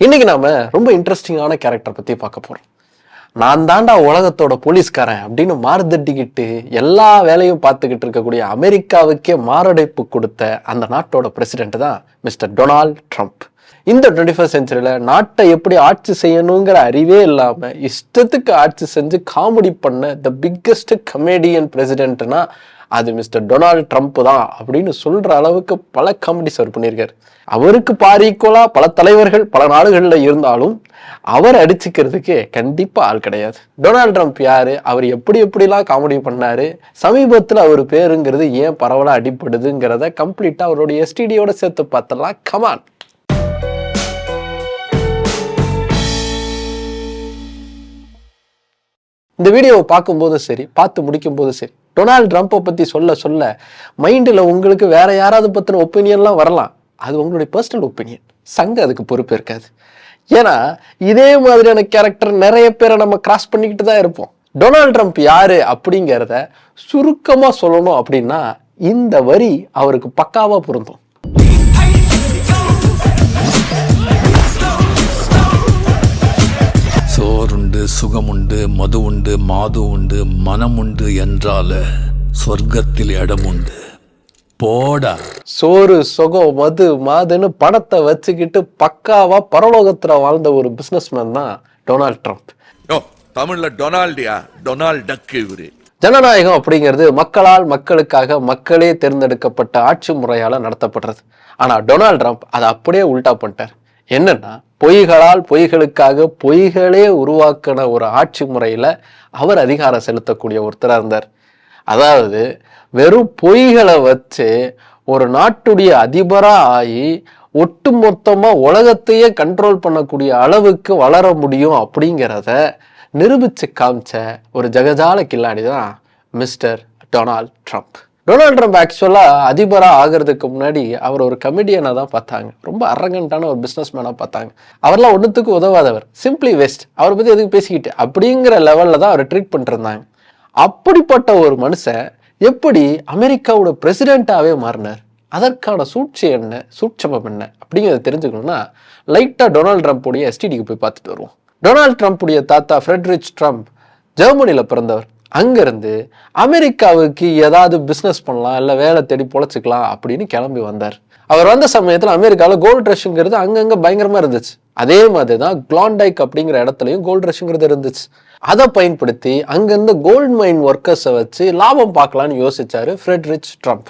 இன்னைக்கு நாம ரொம்ப இன்ட்ரெஸ்டிங்கான கேரக்டர் பத்தி பார்க்க போறோம். நான் தாண்டா உலகத்தோட போலீஸ்காரன் அப்படின்னு மாறுதட்டிக்கிட்டு எல்லா வேலையும் பார்த்துக்கிட்டு இருக்கக்கூடிய அமெரிக்காவுக்கே மாரடைப்பு கொடுத்த அந்த நாட்டோட பிரசிடென்ட் தான் மிஸ்டர் டொனால்ட் ட்ரம்ப். இந்த டுவெண்ட்டி ஃபர்ஸ்ட் செஞ்சுரியில் நாட்டை எப்படி ஆட்சி செய்யணுங்கிற அறிவே இல்லாமல் இஷ்டத்துக்கு ஆட்சி செஞ்சு காமெடி பண்ண த பிக்கஸ்ட் கமேடியன் பிரசிடென்ட்னா அது மிஸ்டர் டொனால்ட் ட்ரம்ப் தான் அப்படின்னு சொல்ற அளவுக்கு பல காமெடிஸ் அவர் பண்ணியிருக்காரு. அவருக்கு பார் ஈக்குவலா பல தலைவர்கள் பல நாடுகளில் இருந்தாலும் அவர் அடிச்சுக்கிறதுக்கு கண்டிப்பா ஆள் கிடையாது. டொனால்ட் ட்ரம்ப் யாரு? அவர் எப்படி எப்படிலாம் காமெடி பண்ணாரு? சமீபத்தில் அவர் பேருங்கிறது ஏன் பரவலாக அடிப்படுதுங்கிறத கம்ப்ளீட்டா அவருடைய எஸ்டிடியோட சேர்த்து பார்த்தலாம். கமான் இந்த வீடியோவை பார்க்கும்போதும் சரி பார்த்து முடிக்கும் போதும் சரி டொனால்ட் ட்ரம்ப்பை பற்றி சொல்ல சொல்ல மைண்டில் உங்களுக்கு வேற யாராவது பற்றின ஒப்பீனியன்லாம் வரலாம். அது உங்களுடைய பர்சனல் ஒப்பீனியன் சங்க அதுக்கு பொறுப்பு இருக்காது. ஏன்னா இதே மாதிரியான கேரக்டர் நிறைய பேரை நம்ம கிராஸ் பண்ணிக்கிட்டு தான் இருப்போம். டொனால்ட் ட்ரம்ப் யாரு அப்படிங்கிறத சுருக்கமாக சொல்லணும் அப்படின்னா இந்த வரி அவருக்கு பக்காவாக பொருந்தும். சோறுண்டு சுகமுண்டு மது உண்டு மாது உண்டு மனமுண்டு என்றால சொர்க்கத்தில் இடமுண்டு. போடா. சோறு சொகம் மது மாதுன்னு பணத்தை வச்சுக்கிட்டு பக்காவா பரலோகத்துல வாழ்ந்த ஒரு பிசினஸ்மேன் தான் டொனால்ட் ட்ரம்ப். தமிழ்ல டொனால்டியா? டொனால்ட் டக் இவரு. ஜனநாயகம் அப்படிங்கிறது மக்களால் மக்களுக்காக மக்களே தேர்ந்தெடுக்கப்பட்ட ஆட்சி முறையால நடத்தப்படுறது. ஆனா டொனால்ட் ட்ரம்ப் அதை அப்படியே உல்டா பண்ணிட்டார். என்னன்னா பொய்களால் பொய்களுக்காக பொய்களே உருவாக்கின ஒரு ஆட்சி முறையில் அவர் அதிகாரம் செலுத்தக்கூடிய ஒருத்தராக இருந்தார். அதாவது வெறும் பொய்களை வச்சு ஒரு நாட்டுடைய அதிபராக ஆகி ஒட்டுமொத்தமா உலகத்தையே கண்ட்ரோல் பண்ணக்கூடிய அளவுக்கு வளர முடியும் அப்படிங்கிறத நிரூபித்து காமிச்ச ஒரு ஜகஜால கில்லாடி தான் mister Donald Trump. Donald Trump ஆக்சுவலாக அதிபராக ஆகிறதுக்கு முன்னாடி அவர் ஒரு கமெடியனாக தான் பார்த்தாங்க. ரொம்ப அரகண்டான ஒரு பிஸ்னஸ் மேனாக பார்த்தாங்க. அவர்லாம் ஒன்றுத்துக்கு உதவாதவர். சிம்பிளி வெஸ்ட் அவரை பற்றி எதுக்கு பேசிக்கிட்டு? அப்படிங்கிற லெவலில் தான் அவர் ட்ரீட் பண்ணிருந்தாங்க. அப்படிப்பட்ட ஒரு மனுஷன் எப்படி அமெரிக்காவோட பிரசிடெண்ட்டாகவே மாறினார்? அதற்கான சூழ்ச்சி என்ன? சூட்சமம் என்ன? அப்படிங்கிறத தெரிஞ்சுக்கணும்னா லைட்டாக டொனால்ட் ட்ரம்ப்புடைய எஸ்டிடிக்கு போய் பார்த்துட்டு வருவோம். டொனால்ட் ட்ரம்ப்புடைய தாத்தா ஃப்ரெட்ரிச் ட்ரம்ப் ஜெர்மனியில் பிறந்தவர். அங்கிருந்து அமெரிக்காவுக்கு ஏதாவது பிஸ்னஸ் பண்ணலாம் இல்லை வேலை தேடி பொழைச்சிக்கலாம் அப்படின்னு கிளம்பி வந்தார். அவர் வந்த சமயத்தில் அமெரிக்காவில் கோல்ட் ரஷ்ங்கிறது அங்கங்கே பயங்கரமாக இருந்துச்சு. அதே மாதிரி தான் கிளாண்டைக் அப்படிங்கிற இடத்துலையும் கோல்ட் ரஷ்ங்கிறது இருந்துச்சு. அதை பயன்படுத்தி அங்கேருந்து கோல்ட் மைன் ஒர்க்கர்ஸை வச்சு லாபம் பார்க்கலான்னு யோசிச்சாரு ஃப்ரெட்ரிச் ட்ரம்ப்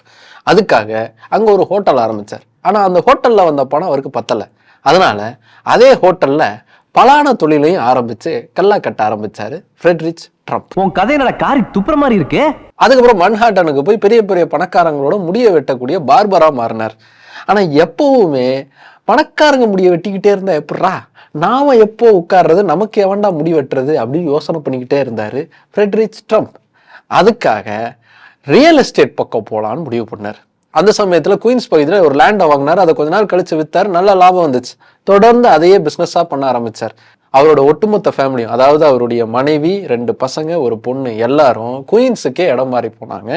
அதுக்காக அங்கே ஒரு ஹோட்டல் ஆரம்பிச்சார். ஆனால் அந்த ஹோட்டலில் வந்த பணம் அவருக்கு பத்தலை. அதனால் அதே ஹோட்டலில் பலான தொழிலையும் ஆரம்பித்து கல்லா கட்ட ஆரம்பித்தார் ஃப்ரெட்ரிச் ட்ரம்ப் உன் கதை என்னடா காரி துப்புற மாதிரி இருக்கு? அதுக்கப்புறம் மன்ஹாட்டனுக்கு போய் பெரிய பெரிய பணக்காரங்களோட முடிய வெட்டக்கூடிய பார்பரா மாறினார். ஆனா எப்பவுமே பணக்காரங்க முடிய வெட்டிக்கிட்டே இருந்தா எப்படா நாம எப்போ உட்கார்றது? நமக்கு எவன்டா முடி வெட்டுறது? அப்படின்னு யோசனை பண்ணிக்கிட்டே இருந்தாரு ஃப்ரெட்ரிச் ட்ரம்ப். அதுக்காக ரியல் எஸ்டேட் பக்கம் போகலான்னு முடிவு பண்ணார். அந்த சமயத்தில் குயின்ஸ் பகுதியில் ஒரு லேண்டை வாங்கினார். அதை கொஞ்ச நாள் கழிச்சு வித்தார். நல்ல லாபம் வந்துச்சு. தொடர்ந்து அதையே பிஸ்னஸாக பண்ண ஆரம்பிச்சார். அவரோட ஒட்டுமொத்த ஃபேமிலியும் அதாவது அவருடைய மனைவி ரெண்டு பசங்க ஒரு பொண்ணு எல்லாரும் குயின்ஸுக்கே இடம் மாறி போனாங்க.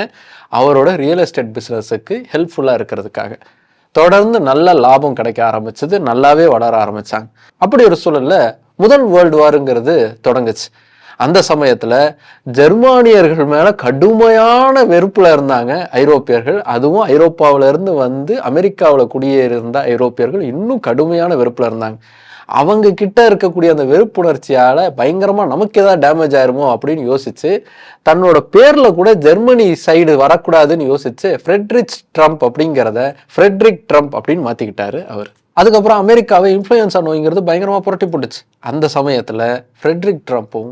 அவரோட ரியல் எஸ்டேட் பிஸ்னஸுக்கு ஹெல்ப்ஃபுல்லாக இருக்கிறதுக்காக. தொடர்ந்து நல்ல லாபம் கிடைக்க ஆரம்பிச்சது நல்லாவே வளர ஆரம்பிச்சாங்க. அப்படி ஒரு சூழல்ல முதல் வேர்ல்டு வாருங்கிறது தொடங்குச்சு. அந்த சமயத்துல ஜெர்மானியர்கள் மேல கடுமையான வெறுப்புல இருந்தாங்க ஐரோப்பியர்கள். அதுவும் ஐரோப்பாவில இருந்து வந்து அமெரிக்காவில் குடியேறியிருந்த ஐரோப்பியர்கள் இன்னும் கடுமையான வெறுப்புல இருந்தாங்க. அவங்க கிட்ட இருக்கக்கூடிய அந்த வெறுப்புணர்ச்சியால பயங்கரமா நமக்கு ஏதாவது டேமேஜ் ஆயிருமோ அப்படின்னு யோசிச்சு தன்னோட பேர்ல கூட ஜெர்மனி சைடு வரக்கூடாதுன்னு யோசிச்சு ஃப்ரெட்ரிச் ட்ரம்ப் அப்படிங்கிறத ஃப்ரெட்ரிக் ட்ரம்ப் அப்படின்னு மாத்திக்கிட்டாரு அவர். அதுக்கப்புறம் அமெரிக்காவை இன்ஃப்ளூயன்ஸா நோய்ங்கிறது பயங்கரமா புரட்டி போட்டுச்சு. அந்த சமயத்துல ஃப்ரெட்ரிக் ட்ரம்ப்பும்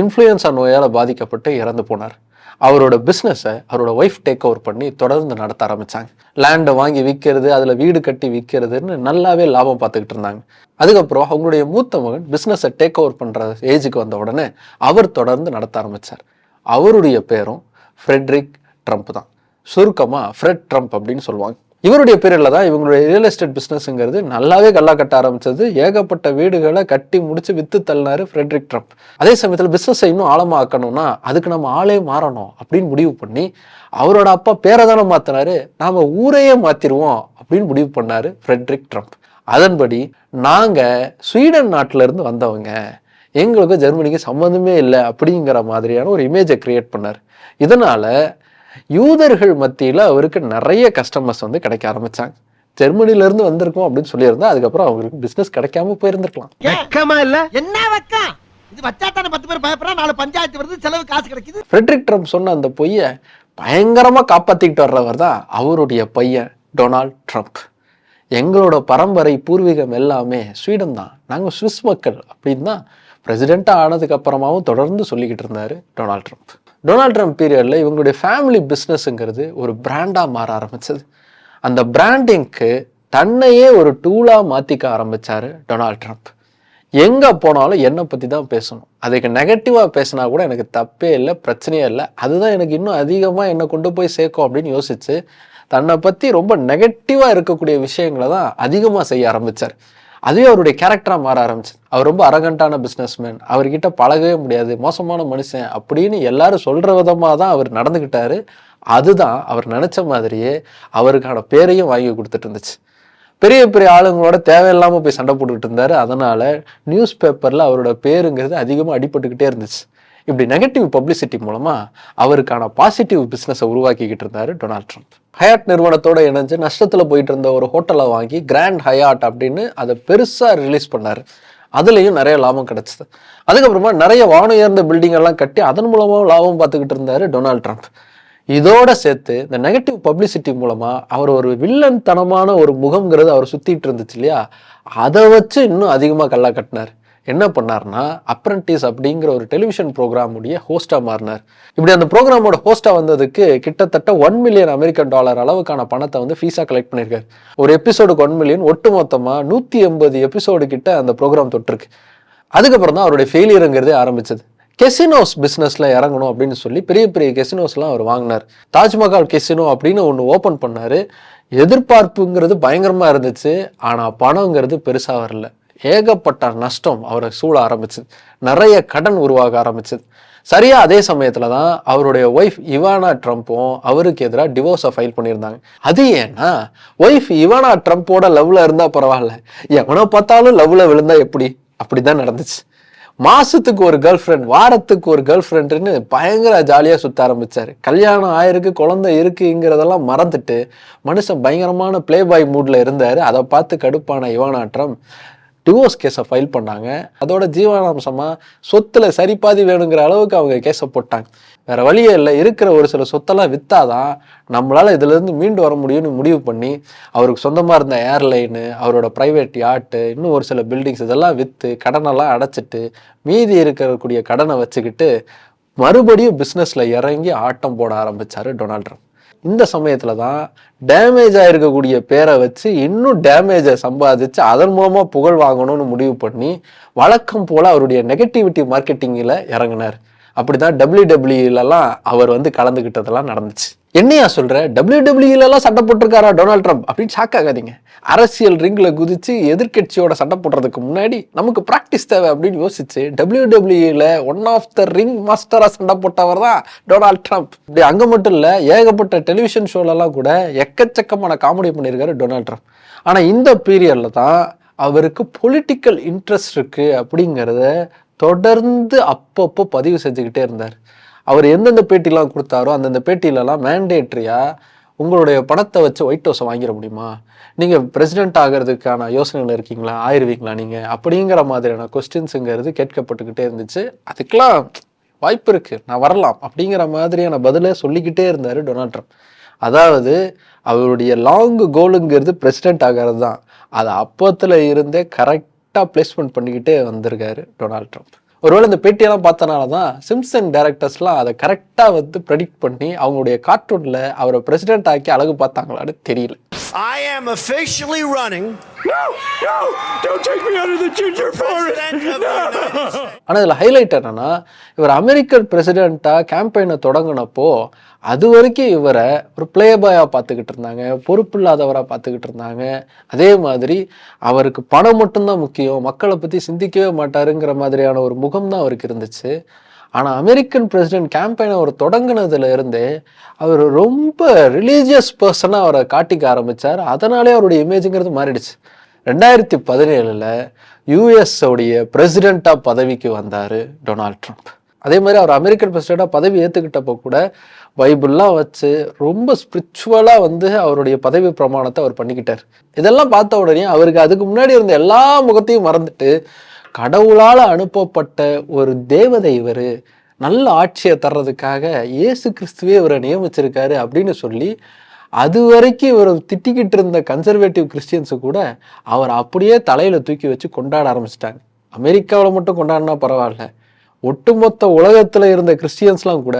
இன்ஃப்ளூயன்ஸா நோயால பாதிக்கப்பட்டு இறந்து போனார். அவரோட பிஸ்னஸை அவரோட ஒய்ஃப் டேக் ஓவர் பண்ணி தொடர்ந்து நடத்த ஆரம்பித்தாங்க லேண்டை வாங்கி விற்கிறது அதில் வீடு கட்டி விற்கிறதுன்னு நல்லாவே லாபம் பார்த்துக்கிட்டு இருந்தாங்க. அதுக்கப்புறம் அவங்களுடைய மூத்த மகன் பிஸ்னஸை டேக் ஓவர் பண்ணுற ஏஜுக்கு வந்த உடனே அவர் தொடர்ந்து நடத்த ஆரம்பிச்சார். அவருடைய பேரும் ஃப்ரெட்ரிக் ட்ரம்ப் தான். சுருக்கமாக ஃப்ரெட் ட்ரம்ப் அப்படின்னு சொல்லுவாங்க. இவருடைய பீரியடில் தான் இவங்களுடைய ரியல் எஸ்டேட் பிஸ்னஸ்ங்கிறது நல்லாவே கல்லா கட்ட ஆரம்பிச்சது. ஏகப்பட்ட வீடுகளை கட்டி முடிச்சு வித்து தள்ளினாரு ஃப்ரெட்ரிக் ட்ரம்ப் அதே சமயத்தில் பிஸ்னஸை இன்னும் ஆழமாக்கணும்னா அதுக்கு நம்ம ஆளே மாறணும் அப்படின்னு முடிவு பண்ணி அவரோட அப்பா பேரை தானே மாத்தினாரு நாம ஊரையே மாத்திருவோம் அப்படின்னு முடிவு பண்ணாரு ஃப்ரெட்ரிக் ட்ரம்ப் அதன்படி நாங்க ஸ்வீடன் நாட்டிலேருந்து வந்தவங்க. எங்களுக்கு ஜெர்மனிக்கு சம்மந்தமே இல்லை அப்படிங்கிற மாதிரியான ஒரு இமேஜை கிரியேட் பண்ணார். இதனால யூதர்கள் மத்தியில அவருக்கு நிறைய கஸ்டமர்ஸ் வந்து கிடைக்க ஆரம்பிச்சாங்க. ஜெர்மனில இருந்து வந்திருக்கோம் அப்படின்னு சொல்லியிருந்தா அதுக்கப்புறம் அவங்களுக்கு பிசினஸ் கிடைக்காம போயிருந்திருக்கலாம். வெக்கமா இல்ல? என்ன வெக்கம்? இது வச்சா தானே பத்து பேர் பயப்படுறா நாலு பஞ்சாயத்து வருது செலவு காசு கிடைக்குது. ஃப்ரெட்ரிக் ட்ரம்ப் சொன்ன அந்த பொய்யை பயங்கரமா காப்பாத்திக்கிட்டு வர்றவர் தான் அவருடைய பையன் டொனால்ட் ட்ரம்ப். எங்களோட பரம்பரை பூர்வீகம் எல்லாமே ஸ்வீடன் தான். நாங்கள் சுவிஸ் மக்கள் அப்படின்னு தான் பிரசிடெண்ட்டாக ஆனதுக்கு அப்புறமாவும் தொடர்ந்து சொல்லிக்கிட்டு இருந்தாரு டொனால்ட் ட்ரம்ப். டொனால்ட் ட்ரம்ப் பீரியடில் இவங்களுடைய ஃபேமிலி பிஸ்னஸ்ங்கிறது ஒரு பிராண்டாக மாற ஆரம்பிச்சது. அந்த பிராண்டிங்க்கு தன்னையே ஒரு டூலாக மாற்றிக்க ஆரம்பித்தார் டொனால்ட் ட்ரம்ப். எங்கே போனாலும் என்னை பற்றி தான் பேசணும். அதுக்கு நெகட்டிவாக பேசினா கூட எனக்கு தப்பே இல்லை பிரச்சனையே இல்லை. அதுதான் எனக்கு இன்னும் அதிகமாக என்னை கொண்டு போய் சேர்க்கும் அப்படின்னு யோசித்து தன்னை பற்றி ரொம்ப நெகட்டிவாக இருக்கக்கூடிய விஷயங்களை தான் அதிகமாக செய்ய ஆரம்பிச்சார். அதுவே அவருடைய கேரக்டராக மாற ஆரம்பிச்சு அவர் ரொம்ப அரகண்டான பிஸ்னஸ்மேன் அவர்கிட்ட பழகவே முடியாது. மோசமான மனுஷன் அப்படின்னு எல்லாரும் சொல்கிற விதமாக தான் அவர் நடந்துக்கிட்டாரு அதுதான் அவர் நினச்ச மாதிரியே அவருக்கான பேரையும் வாங்கி கொடுத்துட்டு இருந்துச்சு. பெரிய பெரிய ஆளுங்களோட தேவையில்லாமல் போய் சண்டை போட்டுக்கிட்டு இருந்தார். அதனால் நியூஸ் பேப்பரில் அவரோட பேருங்கிறது அதிகமாக அடிபட்டுக்கிட்டே இருந்துச்சு. இப்படி நெகட்டிவ் பப்ளிசிட்டி மூலமாக அவருக்கான பாசிட்டிவ் பிஸ்னஸை உருவாக்கிக்கிட்டு இருந்தார் டொனால்ட் ட்ரம்ப். ஹயாட் நிறுவனத்தோட இணைஞ்சு நஷ்டத்தில் போயிட்டு இருந்த ஒரு ஹோட்டலை வாங்கி கிராண்ட் ஹயாட் அப்படின்னு அதை பெருசாக ரிலீஸ் பண்ணார். அதுலேயும் நிறைய லாபம் கிடச்சிது. அதுக்கப்புறமா நிறைய வானுயர்ந்த பில்டிங் பில்டிங்கெல்லாம் கட்டி அதன் மூலமாக லாபம் பார்த்துக்கிட்டு இருந்தார் டொனால்ட் ட்ரம்ப். இதோட சேர்த்து இந்த நெகட்டிவ் பப்ளிசிட்டி மூலமாக அவர் ஒரு வில்லன் தனமான ஒரு முகம்ங்கிறது அவர் சுற்றிட்டு இருந்துச்சு இல்லையா? அதை வச்சு இன்னும் அதிகமாக கல்லா கட்டினார். என்ன பண்ணார்னா அப்ரண்டிஸ் அப்படிங்கிற ஒரு டெலிவிஷன் ப்ரோக்ராமுடைய ஹோஸ்டா மாறினார். இப்படி அந்த ப்ரோக்ராமோட ஹோஸ்டா வந்ததுக்கு கிட்டத்தட்ட ஒன் மில்லியன் அமெரிக்கன் டாலர் அளவுக்கான பணத்தை வந்து ஃபீஸாக கலெக்ட் பண்ணியிருக்காரு. ஒரு எபிசோடுக்கு ஒன் மில்லியன் ஒட்டு மொத்தமாக நூற்றி எண்பது எபிசோடு கிட்ட அந்த ப்ரோக்ராம் தொட்டிருக்கு. அதுக்கப்புறம் தான் அவருடைய ஃபெயிலியருங்கிறதே ஆரம்பிச்சது. கெசினோஸ் பிஸ்னஸில் இறங்கணும் அப்படின்னு சொல்லி பெரிய பெரிய கெசினோஸ்லாம் அவர் வாங்கினார். தாஜ்மஹால் கெசினோ அப்படின்னு ஒன்று ஓப்பன் பண்ணார். எதிர்பார்ப்புங்கிறது பயங்கரமாக இருந்துச்சு. ஆனால் பணங்கிறது பெருசாக வரல. ஏகப்பட்ட நஷ்டம் அவரை சூழ ஆரம்பிச்சது நிறைய கடன் உருவாக ஆரம்பிச்சது சரியா அதே சமயத்துல தான் அவருடைய ஒய்ஃப் இவானா ட்ரம்ப்பும் அவருக்கு எதிராக டிவோர்ஸை ஃபைல் பண்ணியிருந்தாங்க. அது ஏன்னா ஒய்ஃப் இவானா ட்ரம்ப்போட லவ்ல இருந்தா பரவாயில்ல. எவனோ பார்த்தாலும் லவ்ல விழுந்தா எப்படி? அப்படிதான் நடந்துச்சு. மாசத்துக்கு ஒரு கேர்ள் ஃப்ரெண்ட் வாரத்துக்கு ஒரு கேர்ள் ஃப்ரெண்டுன்னு பயங்கர ஜாலியாக சுத்த ஆரம்பிச்சார். கல்யாணம் ஆயிருக்கு குழந்தை இருக்குங்கிறதெல்லாம் மறந்துட்டு மனுஷன் பயங்கரமான ப்ளே பாய் மூடில் இருந்தார். அதை பார்த்து கடுப்பான இவானாட்டம் டிவோர்ஸ் கேஸை ஃபைல் பண்ணாங்க. அதோட ஜீவனாம்சமாக சொத்துல சரிபாதி வேணுங்கிற அளவுக்கு அவங்க கேஸை போட்டாங்க. வேற வழியே இல்லை. இருக்கிற ஒரு சில சொத்தெல்லாம் விற்றாதான் நம்மளால் இதுலேருந்து மீண்டு வர முடியும்னு முடிவு பண்ணி அவருக்கு சொந்தமாக இருந்த ஏர்லைனு அவரோட ப்ரைவேட் யாட்டு இன்னும் ஒரு சில பில்டிங்ஸ் இதெல்லாம் விற்று கடனெல்லாம் அடைச்சிட்டு மீதி இருக்கக்கூடிய கடனை வச்சுக்கிட்டு மறுபடியும் பிஸ்னஸில் இறங்கி ஆட்டம் போட ஆரம்பித்தார் டொனால்ட் ட்ரம்ப். இந்த சமயத்துல தான் டேமேஜ் ஆகிருக்கக்கூடிய பேரை வச்சு இன்னும் டேமேஜை சம்பாதிச்சு அதன் மூலமாக புகழ் வாங்கணும்னு முடிவு பண்ணி வழக்கம் போல் அவருடைய நெகட்டிவிட்டி மார்க்கெட்டிங்கில் இறங்கினார். அப்படிதான் டபிள்யூடபிள்யூலலாம் அவர் வந்து கலந்துக்கிட்டதெல்லாம் நடந்துச்சு. என்னையா சொல்ற? டபிள்யூடபிள்யூலலாம் சண்டை போட்டிருக்காரா டொனால்ட் ட்ரம்ப்? அப்படின்னு ஷாக் ஆகாதீங்க. அரசியல் ரிங்கில் குதித்து எதிர்கட்சியோட சண்டை போடுறதுக்கு முன்னாடி நமக்கு ப்ராக்டிஸ் தேவை அப்படின்னு யோசிச்சு டபிள்யூடபிள்யூல ஒன் ஆஃப் த ரிங் மாஸ்டராக சண்டை போட்டவர் தான் டொனால்ட் ட்ரம்ப். இப்படி அங்கே மட்டும் இல்லை ஏகப்பட்ட டெலிவிஷன் ஷோலெல்லாம் கூட எக்கச்சக்கமான காமெடி பண்ணியிருக்காரு டொனால்ட் ட்ரம்ப். ஆனால் இந்த பீரியடில் தான் அவருக்கு பொலிட்டிக்கல் இன்ட்ரெஸ்ட் இருக்குது அப்படிங்கிறத தொடர்ந்து அப்பப்போ பதிவு செஞ்சுக்கிட்டே இருந்தார். அவர் எந்தெந்த பேட்டிலாம் கொடுத்தாரோ அந்தந்த பேட்டிலலாம் மேண்டேட்ரியாக உங்களுடைய பணத்தை வச்சு ஒயிட் ஹவுஸை வாங்கிட முடியுமா? நீங்கள் பிரசிடென்ட் ஆகிறதுக்கான யோசனையில் இருக்கீங்களா? ஆயிருவீங்களா நீங்கள் அப்படிங்கிற மாதிரியான கொஸ்டின்ஸுங்கிறது கேட்கப்பட்டுக்கிட்டே இருந்துச்சு. அதுக்கெல்லாம் வாய்ப்பு இருக்குது நான் வரலாம். அப்படிங்கிற மாதிரியான பதிலை சொல்லிக்கிட்டே இருந்தார் டொனால்ட் ட்ரம்ப். அதாவது அவருடைய லாங் கோலுங்கிறது பிரசிடென்ட் ஆகிறது தான் அதை அப்போத்தில் இருந்தே கரெக்டாக பிளேஸ்மெண்ட் பண்ணிக்கிட்டே வந்திருக்காரு டொனால்ட் ட்ரம்ப். ஒருவேளை இந்த பேட்டியெல்லாம் பார்த்தனால தான் சிம்சன் டேரக்டர்ஸ்லாம் அதை கரெக்டாக வந்து ப்ரெடிக்ட் பண்ணி அவங்களுடைய கார்ட்டூனில் அவரை பிரசிடென்ட் ஆக்கி அழகு பார்த்தாங்களான்னு தெரியல. I am officially running president of the United States. ஆனால் இதில் ஹைலைட் என்னன்னா இவர் அமெரிக்கன் பிரசிடெண்ட்டாக கேம்பெயினை தொடங்கினப்போ அது வரைக்கும் இவரை ஒரு பிளே பாயாக பார்த்துக்கிட்டு இருந்தாங்க பொறுப்பு இல்லாதவராக பார்த்துக்கிட்டு இருந்தாங்க. அதே மாதிரி அவருக்கு பணம் மட்டும்தான் முக்கியம் மக்களை பற்றி சிந்திக்கவே மாட்டாருங்கிற மாதிரியான ஒரு முகம் தான் அவருக்கு இருந்துச்சு. ஆனால் அமெரிக்கன் பிரசிடென்ட் கேம்பெயினை அவர் தொடங்கினதுல இருந்தே அவர் ரொம்ப ரிலீஜியஸ் பர்சனாக அவரை காட்டிக்க ஆரம்பிச்சார். அதனாலே அவருடைய இமேஜுங்கிறது மாறிடுச்சு. ரெண்டாயிரத்தி பதினேழில் யூஎஸ்ஸோடைய பிரசிடெண்ட்டாக பதவிக்கு வந்தார் டொனால்ட் ட்ரம்ப். அதே மாதிரி அவர் அமெரிக்கன் பிரசிடெண்ட்டாக பதவி ஏற்றுக்கிட்டப்போ கூட பைபிள்லாம் வச்சு ரொம்ப ஸ்பிரிச்சுவலாக வந்து அவருடைய பதவி பிரமாணத்தை அவர் பண்ணிக்கிட்டார். இதெல்லாம் பார்த்த உடனே அவருக்கு அதுக்கு முன்னாடி இருந்த எல்லா முகத்தையும் மறந்துட்டு கடவுளால் அனுப்பப்பட்ட ஒரு தேவதை இவர் நல்ல ஆட்சியை தர்றதுக்காக இயேசு கிறிஸ்துவே இவரை நியமிச்சிருக்காரு அப்படின்னு சொல்லி அது வரைக்கும் இவர் திட்டிக்கிட்டு இருந்த கன்சர்வேட்டிவ் கிறிஸ்டியன்ஸு கூட அவர் அப்படியே தலையில் தூக்கி வச்சு கொண்டாட ஆரம்பிச்சிட்டாங்க. அமெரிக்காவில் மட்டும் கொண்டாடினா பரவாயில்ல. ஒட்டுமொத்த உலகத்தில் இருந்த கிறிஸ்டியன்ஸ்லாம் கூட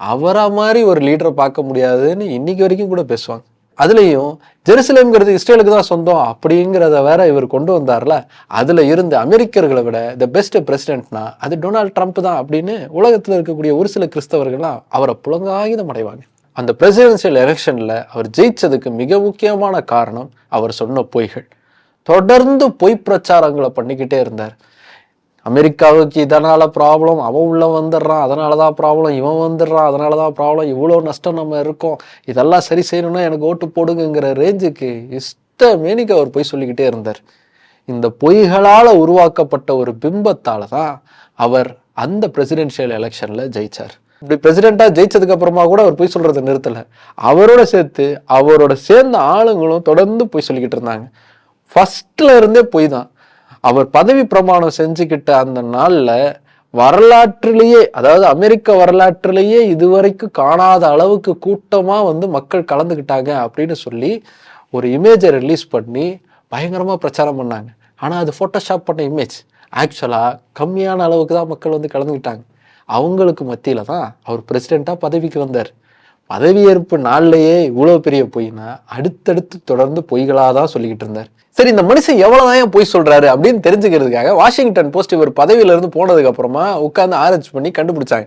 அவரை மாதிரி ஒரு லீடரை பார்க்க முடியாதுன்னு இன்னைக்கு வரைக்கும் கூட பேசுவாங்க. அதுலேயும் ஜெருசலேம்ங்கிறது இஸ்ரேலுக்கு தான் சொந்தம் அப்படிங்கிறத வேற இவர் கொண்டு வந்தார்ல அதில் இருந்த அமெரிக்கர்களை விட த பெஸ்ட் பிரசிடென்ட்னா அது டொனால்ட் ட்ரம்ப் தான் அப்படின்னு உலகத்தில் இருக்கக்கூடிய ஒரு சில கிறிஸ்தவர்கள்லாம் அவரை புலங்காயுதம் அடைவாங்க. அந்த பிரசிடென்சியல் எலெக்ஷனில் அவர் ஜெயிச்சதுக்கு மிக முக்கியமான காரணம் அவர் சொன்ன பொய்கள். தொடர்ந்து பொய் பிரச்சாரங்களை பண்ணிக்கிட்டே இருந்தார். அமெரிக்காவுக்கு இதனால் ப்ராப்ளம் அவன் உள்ள வந்துடுறான் அதனால தான் ப்ராப்ளம் இவன் வந்துடுறான் அதனால தான் ப்ராப்ளம் இவ்வளோ நஷ்டம் நம்ம இருக்கோம் இதெல்லாம் சரி செய்யணும்னா எனக்கு ஓட்டு போடுங்கிற ரேஞ்சுக்கு இஷ்டமேனிக்கு அவர் போய் சொல்லிக்கிட்டே இருந்தார். இந்த பொய்களால் உருவாக்கப்பட்ட ஒரு பிம்பத்தால் தான் அவர் அந்த பிரசிடென்ஷியல் எலெக்ஷனில் ஜெயிச்சார். இப்படி பிரசிடெண்ட்டாக ஜெயிச்சதுக்கு அப்புறமா கூட அவர் போய் சொல்றதை நிறுத்தலை. அவரோட சேர்த்து அவரோட சேர்ந்த ஆளுங்களும் தொடர்ந்து போய் சொல்லிக்கிட்டு இருந்தாங்க. ஃபர்ஸ்ட்ல இருந்தே பொய் தான். அவர் பதவி பிரமாணம் செஞ்சுக்கிட்ட அந்த நாளில் வரலாற்றிலேயே அதாவது அமெரிக்க வரலாற்றிலேயே இதுவரைக்கும் காணாத அளவுக்கு கூட்டமாக வந்து மக்கள் கலந்துக்கிட்டாங்க அப்படின்னு சொல்லி ஒரு இமேஜை ரிலீஸ் பண்ணி பயங்கரமாக பிரச்சாரம் பண்ணாங்க. ஆனால் அது ஃபோட்டோஷாப் பண்ண இமேஜ் ஆக்சுவலாக கம்மியான அளவுக்கு தான் மக்கள் வந்து கலந்துக்கிட்டாங்க. அவங்களுக்கு மத்தியில தான் அவர் பிரசிடெண்டா பதவிக்கு வந்தார். பதவியேற்பு நாள்லயே இவ்வளோ பெரிய பொய்னா அடுத்தடுத்து தொடர்ந்து பொய்களாக தான் சொல்லிக்கிட்டு இருந்தார். சரி இந்த மனுஷன் எவ்வளோதான் பொய் சொல்கிறாரு அப்படின்னு தெரிஞ்சுக்கிறதுக்காக வாஷிங்டன் போஸ்ட் இவர் பதவியிலேருந்து போனதுக்கப்புறமா உட்காந்து அப்புறமா ஆராய்ச்சி பண்ணி கண்டுபிடிச்சாங்க.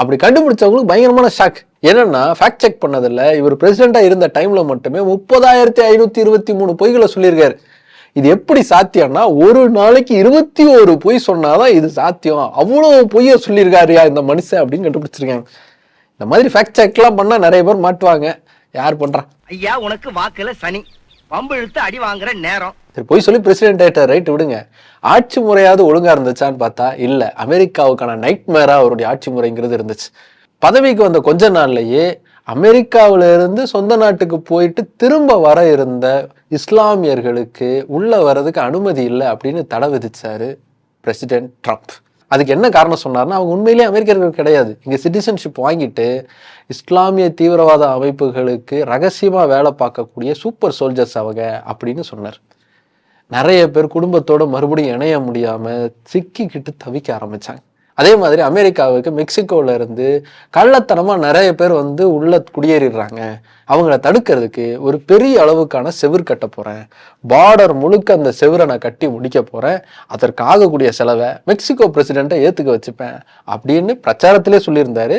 அப்படி கண்டுபிடிச்சவங்களுக்கு பயங்கரமான ஷாக் என்னன்னா ஃபேக்ட் செக் பண்ணதில் இவர் பிரசிடெண்ட்டாக இருந்த டைமில் மட்டுமே முப்பதாயிரத்தி ஐநூற்றி இருபத்தி மூணு பொய்களை சொல்லியிருக்காரு. இது எப்படி சாத்தியம்னா ஒரு நாளைக்கு இருபத்தி ஒரு பொய் சொன்னாதான் இது சாத்தியம். அவ்வளவு பொய்ய சொல்லியிருக்காருயா இந்த மனுஷன் அப்படின்னு கண்டுபிடிச்சிருக்காங்க. இந்த மாதிரி ஃபேக்ட் செக்லாம் பண்ணா நிறைய பேர் மாட்டுவாங்க. யார் பண்றா? ஐயா உனக்கு வாக்குல சனி. வம்பு இழுத்து அடி வாங்குற நேரம். சரி போய் சொல்லி பிரசிடென்ட் ஆயிட்டார். ரைட் விடுங்க. ஆட்சி முறையாவது ஒழுங்கா இருந்துச்சான்னு பார்த்தா இல்ல. அமெரிக்காவுக்கான நைட் மேரா அவருடைய ஆட்சி முறைங்கிறது இருந்துச்சு. பதவிக்கு வந்த கொஞ்ச நாள்லயே அமெரிக்காவில இருந்து சொந்த நாட்டுக்கு போயிட்டு திரும்ப வர இருந்த இஸ்லாமியர்களுக்கு உள்ளே வர்றதுக்கு அனுமதி இல்லை அப்படின்னு தடை விதிச்சார் பிரசிடென்ட் ட்ரம்ப் அதுக்கு என்ன காரணம் சொன்னார்னா அவங்க உண்மையிலேயே அமெரிக்கர்கள் கிடையாது. இங்கே சிட்டிசன்ஷிப் வாங்கிட்டு இஸ்லாமிய தீவிரவாத அமைப்புகளுக்கு ரகசியமாக வேலை பார்க்கக்கூடிய சூப்பர் சோல்ஜர்ஸ் அவங்க அப்படின்னு சொன்னார். நிறைய பேர் குடும்பத்தோடு மறுபடியும் இணைய முடியாமல் சிக்கிக்கிட்டு தவிக்க ஆரம்பித்தாங்க அதே மாதிரி அமெரிக்காவுக்கு மெக்சிகோல இருந்து கள்ளத்தனமா நிறைய பேர் வந்து உள்ள குடியேறிடுறாங்க. அவங்கள தடுக்கிறதுக்கு ஒரு பெரிய அளவுக்கான செவிர் கட்ட போறேன். பார்டர் முழுக்க அந்த செவிரை நான் கட்டி முடிக்க போறேன். அதற்கு ஆகக்கூடிய செலவை மெக்சிகோ பிரசிடெண்ட்டை ஏத்துக்க வச்சுப்பேன். அப்படின்னு பிரச்சாரத்திலே சொல்லியிருந்தாரு.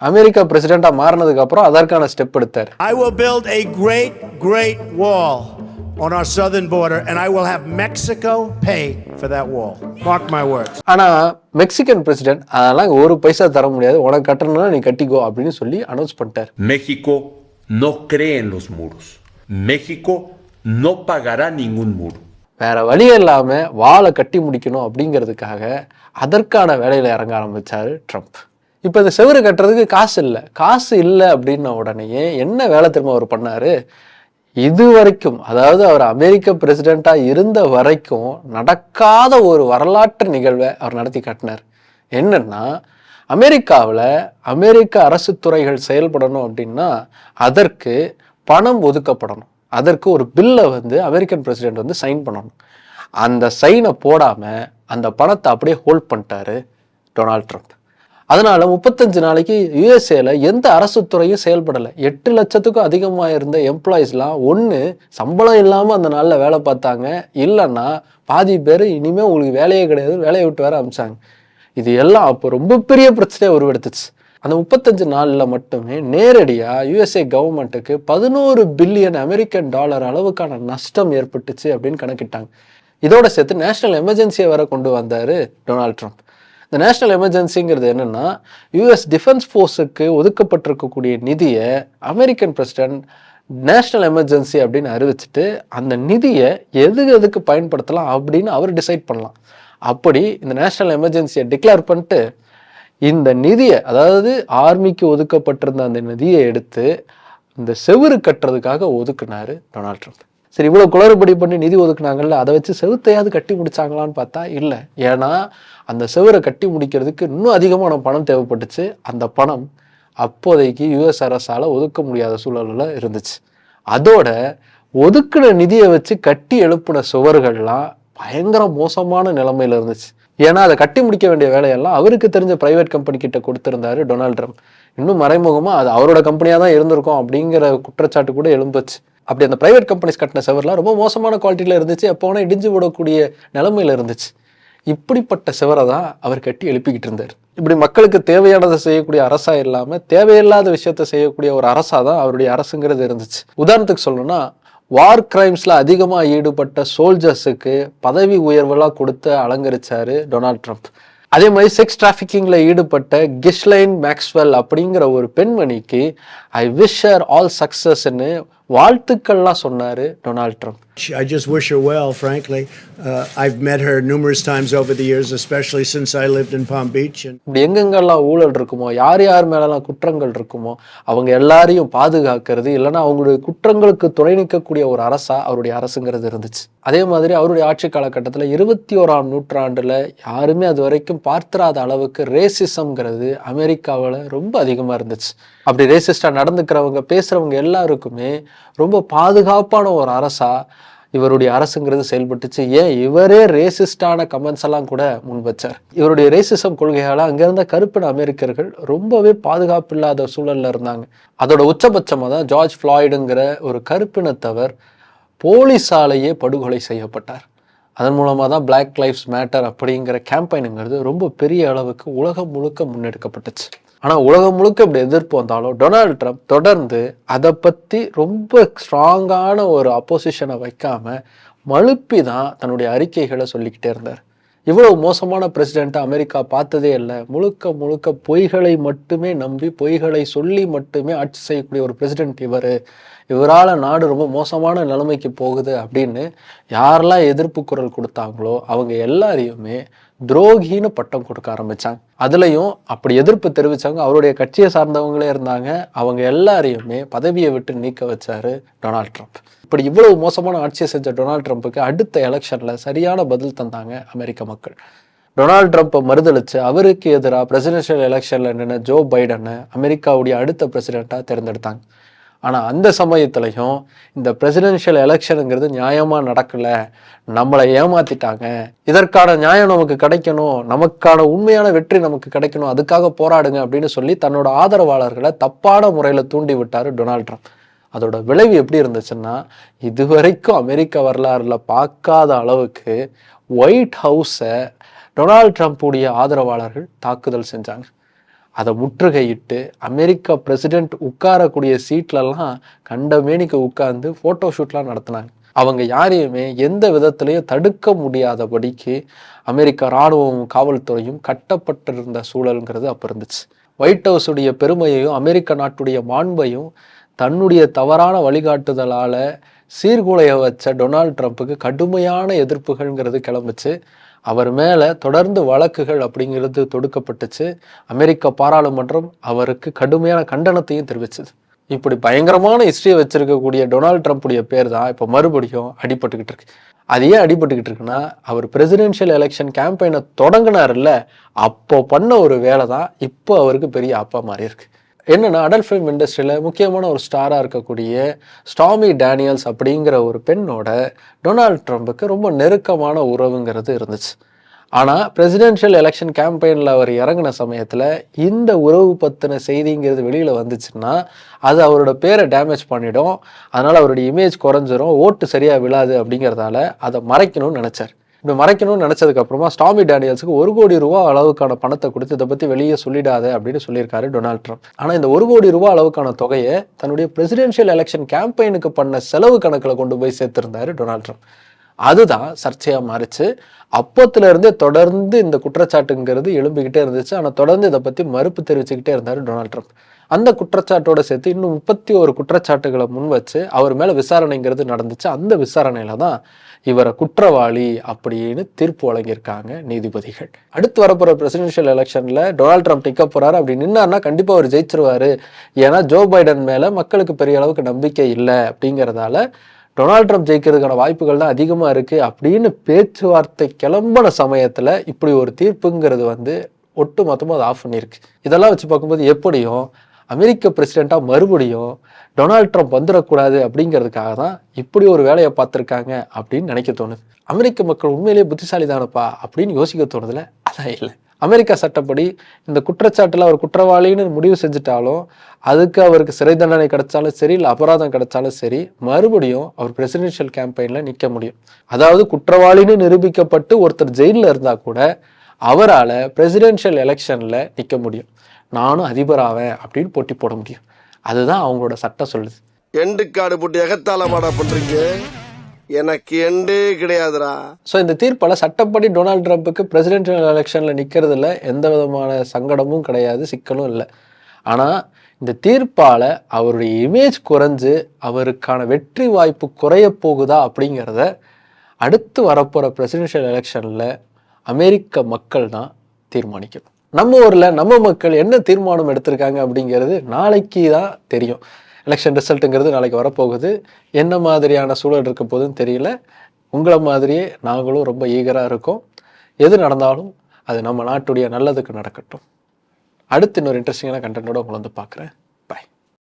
அமெரிக்கா பிரசிடெண்டா மாறினதுக்கு அப்புறம் அதற்கான ஸ்டெப் எடுத்தார் I will build a great, great wall on our southern border, and I will have Mexico pay for that wall. Mark my words. ஆனா மெக்சிகன் பிரசிடென்ட் அதெல்லாம் ஒரு பைசா தர முடியாது உனக்கு கட்டணும்னா நீ கட்டிக்கோ அப்படின்னு சொல்லி அனௌன்ஸ் பண்ணிட்டார் México no cree en los muros. México no pagará ningún muro. வேற வழி இல்லாம வாளை கட்டி முடிக்கணும் அப்படிங்கிறதுக்காக அதற்கான வேலையில இறங்க ஆரம்பிச்சாரு ட்ரம்ப் இப்போ இந்த செவரு கட்டுறதுக்கு காசு இல்லை. காசு இல்லை அப்படின்ன உடனேயே என்ன வேலை திரும்ப அவர் பண்ணார்? இது வரைக்கும் அதாவது அவர் அமெரிக்க பிரசிடெண்ட்டாக இருந்த வரைக்கும் நடக்காத ஒரு வரலாற்று நிகழ்வை அவர் நடத்தி காட்டினார். என்னன்னா அமெரிக்காவில் அமெரிக்க அரசு துறைகள் செயல்படணும் அப்படின்னா அதற்கு பணம் ஒதுக்கப்படணும். அதற்கு ஒரு பில்லை வந்து அமெரிக்கன் பிரசிடென்ட் வந்து சைன் பண்ணணும். அந்த சைனை போடாமல் அந்த பணத்தை அப்படியே ஹோல்ட் பண்ணிட்டாரு டொனால்ட் ட்ரம்ப். அதனால முப்பத்தஞ்சு நாளைக்கு யுஎஸ்ஏல எந்த அரசு துறையும் செயல்படலை. எட்டு லட்சத்துக்கும் அதிகமாக இருந்த எம்ப்ளாயிஸ்லாம் ஒன்று சம்பளம் இல்லாமல் அந்த நாளில் வேலை பார்த்தாங்க. இல்லைன்னா பாதி பேர் இனிமேல் உங்களுக்கு வேலையே கிடையாது வேலையை விட்டு வேற அமிச்சாங்க. இது எல்லாம் அப்போ ரொம்ப பெரிய பிரச்சனையை உருவெடுத்துச்சு. அந்த முப்பத்தஞ்சு நாளில் மட்டுமே நேரடியாக யுஎஸ்ஏ கவர்மெண்ட்டுக்கு பதினோரு பில்லியன் அமெரிக்கன் டாலர் அளவுக்கான நஷ்டம் ஏற்பட்டுச்சு அப்படின்னு கணக்கிட்டாங்க. இதோட சேர்த்து நேஷனல் எமர்ஜென்சியை வர கொண்டு வந்தார் டொனால்ட் ட்ரம்ப். இந்த நேஷனல் எமர்ஜென்சிங்கிறது என்னென்னா யூஎஸ் டிஃபென்ஸ் ஃபோர்ஸுக்கு ஒதுக்கப்பட்டிருக்கக்கூடிய நிதியை அமெரிக்கன் பிரசிடென்ட் நேஷனல் எமர்ஜென்சி அப்படின்னு அறிவிச்சிட்டு அந்த நிதியை எது எதுக்கு பயன்படுத்தலாம் அப்படின்னு அவர் டிசைட் பண்ணலாம். அப்படி இந்த நேஷனல் எமர்ஜென்சியை டிக்ளேர் பண்ணிட்டு இந்த நிதியை அதாவது ஆர்மிக்கு ஒதுக்கப்பட்டிருந்த அந்த நிதியை எடுத்து இந்த செவுரு கட்டுறதுக்காக ஒதுக்குனாரு டொனால்ட் ட்ரம்ப் சரி இவ்வளோ குளறுபடி பண்ணி நிதி ஒதுக்குனாங்கல்ல அதை வச்சு செவுத்தையாவது கட்டி முடிச்சாங்களான்னு பார்த்தா இல்லை. ஏன்னா அந்த செவரை கட்டி முடிக்கிறதுக்கு இன்னும் அதிகமான பணம் தேவைப்பட்டுச்சு. அந்த பணம் அப்போதைக்கு யுஎஸ் அரசால் ஒதுக்க முடியாத சூழலில் இருந்துச்சு. அதோட ஒதுக்குன நிதியை வச்சு கட்டி எழுப்பின சுவர்கள்லாம் பயங்கர மோசமான நிலைமையில இருந்துச்சு. ஏன்னா அதை கட்டி முடிக்க வேண்டிய வேலையெல்லாம் அவருக்கு தெரிஞ்ச பிரைவேட் கம்பெனி கிட்ட கொடுத்துருந்தாரு டொனால்ட் ட்ரம்ப். இன்னும் மறைமுகமாக அது அவரோட கம்பெனியாக தான் இருந்திருக்கும் அப்படிங்கிற குற்றச்சாட்டு கூட எழும்புச்சு. அப்படி அந்த ப்ரைவேட் கம்பெனிஸ் கட்டின செவர்லாம் ரொம்ப மோசமான குவாலிட்டியில இருந்துச்சு. எப்போ இடிஞ்சு விடக்கூடிய நிலைமையில இருந்துச்சு. இப்படிப்பட்ட செவரை தான் அவர் கட்டி எழுப்பிக்கிட்டு இருந்தார். இப்படி மக்களுக்கு தேவையானதை செய்யக்கூடிய அரசா இல்லாமல் தேவையில்லாத விஷயத்த செய்யக்கூடிய ஒரு அரசா தான் அவருடைய அரசுங்கிறது இருந்துச்சு. உதாரணத்துக்கு சொல்லணும்னா வார் கிரைம்ஸ்ல அதிகமாக ஈடுபட்ட சோல்ஜர்ஸுக்கு பதவி உயர்வெல்லாம் கொடுத்து அலங்கரிச்சாரு டொனால்ட் ட்ரம்ப் அதே மாதிரி செக்ஸ் டிராஃபிக்கிங்கில் ஈடுபட்ட கிஷ்லைன் மேக்ஸ்வெல் அப்படிங்கிற ஒரு பெண்மணிக்கு ஐ விஷ் ஹர் ஆல் சக்சஸ்ன்னு வாழ்த்துக்கள்லாம் சொன்னாரு Donald Trump I just wish her well, frankly. Uh, I've met her numerous times over the years, especially since I lived in Palm Beach. And எங்கெங்கெல்லாம் ஊழல் இருக்குமோ யார் யார் மேலெல்லாம் குற்றங்கள் இருக்குமோ அவங்க எல்லாரையும் பாதுகாக்கிறது இல்லைன்னா அவங்களுடைய குற்றங்களுக்கு துணை நிற்கக்கூடிய ஒரு அரசா அவருடைய அரசுங்கிறது இருந்துச்சு அதே மாதிரி அவருடைய ஆட்சி காலகட்டத்தில் இருபத்தி ஓராம் நூற்றாண்டுல யாருமே அது வரைக்கும் பார்த்திராத அளவுக்கு ரேசிசம்ங்கிறது அமெரிக்காவில் ரொம்ப அதிகமாக இருந்துச்சு அப்படி ரேசிஸ்டாக நடந்துக்கிறவங்க பேசுகிறவங்க எல்லாருக்குமே ரொம்ப பாதுகாப்பான ஒரு அரசா இவருடைய அரசுங்கிறது செயல்பட்டுச்சு. ஏன்? இவரே ரேசிஸ்டான கமெண்ட்ஸ் எல்லாம் கூட முன் வச்சார். இவருடைய ரேசிசம் கொள்கையால் அங்கிருந்த கருப்பின அமெரிக்கர்கள் ரொம்பவே பாதுகாப்பு இல்லாத சூழல்ல இருந்தாங்க. அதோட உச்சபட்சமாக தான் ஜார்ஜ் ஃப்ளாய்டுங்கிற ஒரு கருப்பினத்தவர் போலீஸாலேயே படுகொலை செய்யப்பட்டார். அதன் மூலமாக தான் பிளாக் லைஃப்ஸ் மேட்டர் அப்படிங்கிற கேம்பெயினுங்கிறது ரொம்ப பெரிய அளவுக்கு உலகம் முழுக்க முன்னெடுக்கப்பட்டுச்சு. ஆனால் உலகம் முழுக்க இப்படி எதிர்ப்பு வந்தாலும் டொனால்ட் ட்ரம்ப் தொடர்ந்து அதை பற்றி ரொம்ப ஸ்ட்ராங்கான ஒரு அப்போசிஷனை வைக்காம மழுப்பி தான் தன்னுடைய அறிக்கைகளை சொல்லிக்கிட்டே இருந்தார். இவ்வளவு மோசமான பிரசிடெண்ட்டை அமெரிக்கா பார்த்ததே இல்லை. முழுக்க முழுக்க பொய்களை மட்டுமே நம்பி பொய்களை சொல்லி மட்டுமே ஆட்சி செய்யக்கூடிய ஒரு பிரசிடெண்ட் இவர். இவரால் நாடு ரொம்ப மோசமான நிலைமைக்கு போகுது அப்படின்னு யாரெல்லாம் எதிர்ப்பு குரல் கொடுத்தாங்களோ அவங்க எல்லாரையுமே துரோகின்னு பட்டம் கொடுக்க ஆரம்பிச்சாங்க. அதுலயும் அப்படி எதிர்ப்பு தெரிவிச்சவங்க அவருடைய கட்சியை சார்ந்தவங்களே இருந்தாங்க. அவங்க எல்லாரையுமே பதவியை விட்டு நீக்க வச்சாரு டொனால்ட் ட்ரம்ப். இப்படி இவ்வளவு மோசமான ஆட்சியை செஞ்ச டொனால்ட் ட்ரம்ப்புக்கு அடுத்த எலெக்ஷன்ல சரியான பதில் தந்தாங்க அமெரிக்க மக்கள். டொனால்ட் ட்ரம்ப்பை மறுதளிச்சு அவருக்கு எதிராக பிரசிடென்ஷியல் எலெக்ஷன்ல நின்ன ஜோ பைடனை அமெரிக்காவுடைய அடுத்த பிரசிடெண்ட்டாக தேர்ந்தெடுத்தாங்க. ஆனால் அந்த சமயத்துலையும் இந்த பிரசிடென்ஷியல் எலெக்ஷனுங்கிறது நியாயமாக நடக்கலை. நம்மளை ஏமாத்திட்டாங்க. இதற்கான நியாயம் நமக்கு கிடைக்கணும். நமக்கான உண்மையான வெற்றி நமக்கு கிடைக்கணும். அதுக்காக போராடுங்க அப்படின்னு சொல்லி தன்னோட ஆதரவாளர்களை தப்பான முறையில் தூண்டி விட்டார் டொனால்ட் ட்ரம்ப். அதோட விளைவு எப்படி இருந்துச்சுன்னா இதுவரைக்கும் அமெரிக்க வரலாறுல பார்க்காத அளவுக்கு ஒயிட் ஹவுஸை டொனால்ட் ட்ரம்ப்புடைய ஆதரவாளர்கள் தாக்குதல் செஞ்சாங்க. அதை முற்றுகையிட்டு அமெரிக்கா பிரசிடென்ட் உட்காரக்கூடிய சீட்லலாம் கண்டமேனிக்கு உட்கார்ந்து ஃபோட்டோ ஷூட்லாம் நடத்தினாங்க. அவங்க யாரையுமே எந்த விதத்திலையும் தடுக்க முடியாதபடிக்கு அமெரிக்கா இராணுவமும் காவல்துறையும் கட்டப்பட்டிருந்த சூழலுங்கிறது அப்போ இருந்துச்சு. ஒயிட் ஹவுஸுடைய பெருமையையும் அமெரிக்க நாட்டுடைய மாண்பையும் தன்னுடைய தவறான வழிகாட்டுதலால் சீர்குலைய வச்ச டொனால்ட் ட்ரம்ப்புக்கு கடுமையான எதிர்ப்புகள்ங்கிறது கிளம்புச்சு. அவர் மேலே தொடர்ந்து வழக்குகள் அப்படிங்கிறது தொடுக்கப்பட்டுச்சு. அமெரிக்க பாராளுமன்றம் அவருக்கு கடுமையான கண்டனத்தையும் தெரிவிச்சது. இப்படி பயங்கரமான ஹிஸ்ட்ரியை வச்சிருக்கக்கூடிய டொனால்ட் ட்ரம்ப்புடைய பேர் தான் இப்போ மறுபடியும் அடிபட்டுக்கிட்டு இருக்கு. அது ஏன் அடிபட்டுக்கிட்டு இருக்குன்னா அவர் பிரசிடென்ஷியல் எலெக்ஷன் கேம்பெயினை தொடங்கினார்ல அப்போ பண்ண ஒரு வேலை தான் இப்போ அவருக்கு பெரிய அப்பா மாறி இருக்குது என்னென்னா அடல் ஃபிலிம் இண்டஸ்ட்ரியில் முக்கியமான ஒரு ஸ்டாராக இருக்கக்கூடிய ஸ்டாமி டேனியல்ஸ் அப்படிங்கிற ஒரு பெண்ணோட டொனால்ட் ட்ரம்ப்புக்கு ரொம்ப நெருக்கமான உறவுங்கிறது இருந்துச்சு. ஆனால் பிரசிடென்ஷியல் எலெக்ஷன் கேம்பெயினில் அவர் இறங்கின சமயத்தில் இந்த உறவு பற்றின செய்திங்கிறது வெளியில் வந்துச்சுன்னா அது அவரோட பேரை டேமேஜ் பண்ணிடும். அதனால் அவருடைய இமேஜ் குறைஞ்சிரும் ஓட்டு சரியாக விழாது அப்படிங்கிறதால அதை மறைக்கணும்னு நினச்சார். இப்படி மறைக்கணும்னு நினச்சதுக்கு அப்புறமா ஸ்டாமி டேனியல்ஸுக்கு ஒரு கோடி ரூபா அளவுக்கான பணத்தை கொடுத்து இதை பற்றி வெளியே சொல்லிடாத அப்படின்னு சொல்லியிருக்காரு டொனால்ட் ட்ரம்ப் ஆனால் இந்த ஒரு கோடி ரூபா அளவுக்கான தொகையை தன்னுடைய பிரசிடென்ஷியல் எலெக்ஷன் கேம்பெயினுக்கு பண்ண செலவு கணக்கில் கொண்டு போய் சேர்த்திருந்தாரு டொனால்ட் ட்ரம்ப் அதுதான் சர்ச்சையாக மாறிச்சு. அப்போத்துலேருந்தே தொடர்ந்து இந்த குற்றச்சாட்டுங்கிறது எழும்பிக்கிட்டே இருந்துச்சு. ஆனால் தொடர்ந்து இதை பற்றி மறுப்பு தெரிவிச்சுக்கிட்டே இருந்தார் டொனால்ட் ட்ரம்ப். அந்த குற்றச்சாட்டோட சேர்த்து இன்னும் முப்பத்தி ஒரு குற்றச்சாட்டுகளை முன் வச்சு அவர் மேலே விசாரணைங்கிறது நடந்துச்சு. அந்த விசாரணையில தான் இவரை குற்றவாளி அப்படின்னு தீர்ப்பு வழங்கியிருக்காங்க நீதிபதிகள். அடுத்து வரப்போகிற பிரசிடென்ஷியல் எலெக்ஷனில் டொனால்ட் ட்ரம்ப் நிற்க போகிறாரு அப்படி நின்னார்னா கண்டிப்பாக அவர் ஜெயிச்சிருவார். ஏன்னா ஜோ பைடன் மேலே மக்களுக்கு பெரிய அளவுக்கு நம்பிக்கை இல்லை அப்படிங்கிறதால டொனால்ட் ட்ரம்ப் ஜெயிக்கிறதுக்கான வாய்ப்புகள் தான் அதிகமாக இருக்குது அப்படின்னு பேச்சுவார்த்தை கிளம்பின சமயத்தில் இப்படி ஒரு தீர்ப்புங்கிறது வந்து ஒட்டு மொத்தமாக அதை ஆஃப் பண்ணியிருக்கு. இதெல்லாம் வச்சு பார்க்கும்போது எப்படியும் அமெரிக்க பிரசிடெண்ட்டாக மறுபடியும் டொனால்ட் ட்ரம்ப் வந்துடக்கூடாது அப்படிங்கிறதுக்காக தான் இப்படி ஒரு வேலையை பார்த்துருக்காங்க அப்படின்னு நினைக்க தோணுது. அமெரிக்க மக்கள் உண்மையிலேயே புத்திசாலி தானப்பா அப்படின்னு யோசிக்க தோணுதுல? அதான் இல்லை. அமெரிக்கா சட்டப்படி இந்த குற்றச்சாட்டில் அவர் குற்றவாளின்னு முடிவு செஞ்சுட்டாலும் அதுக்கு அவருக்கு சிறை தண்டனை கிடைச்சாலும் சரி இல்லை அபராதம் கிடைச்சாலும் சரி மறுபடியும் அவர் பிரசிடென்ஷியல் கேம்பெயினில் நிற்க முடியும். அதாவது குற்றவாளின்னு நிரூபிக்கப்பட்டு ஒருத்தர் ஜெயிலில் இருந்தால் கூட அவரால் பிரசிடென்ஷியல் எலெக்ஷனில் நிற்க முடியும். நானும் அதிபராவேன் அப்படின்னு போட்டி போட முடியும். அதுதான் அவங்களோட சட்டம் சொல்லுது. எண்டு காடு போட்டு எகத்தால பண்ணுறீங்க எனக்கு எண்டே கிடையாதுரா ஸோ இந்த தீர்ப்பால் சட்டப்படி டொனால்ட் ட்ரம்ப்புக்கு பிரசிடென்ஷியல் எலெக்ஷனில் நிற்கிறதுல எந்த விதமான சங்கடமும் கிடையாது சிக்கலும் இல்லை. ஆனால் இந்த தீர்ப்பால் அவருடைய இமேஜ் குறைஞ்சு அவருக்கான வெற்றி வாய்ப்பு குறைய போகுதா அப்படிங்கிறத அடுத்து வரப்போகிற பிரசிடென்ஷியல் எலெக்ஷனில் அமெரிக்க மக்கள் தான் தீர்மானிக்கணும். நம்ம ஊரில் நம்ம மக்கள் என்ன தீர்மானம் எடுத்திருக்காங்க அப்படிங்கிறது நாளைக்கு தான் தெரியும். எலெக்ஷன் ரிசல்ட்டுங்கிறது நாளைக்கு வரப்போகுது. என்ன மாதிரியான சூழல் இருக்க போகுதுன்னு தெரியல. உங்களை மாதிரியே நாங்களும் ரொம்ப ஈகராக இருக்கோம். எது நடந்தாலும் அது நம்ம நாட்டுடைய நல்லதுக்கு நடக்கட்டும். அடுத்து இன்னொரு இன்ட்ரெஸ்டிங்கான கண்டென்ட்டோட உங்களை வந்து பார்க்குறேன்.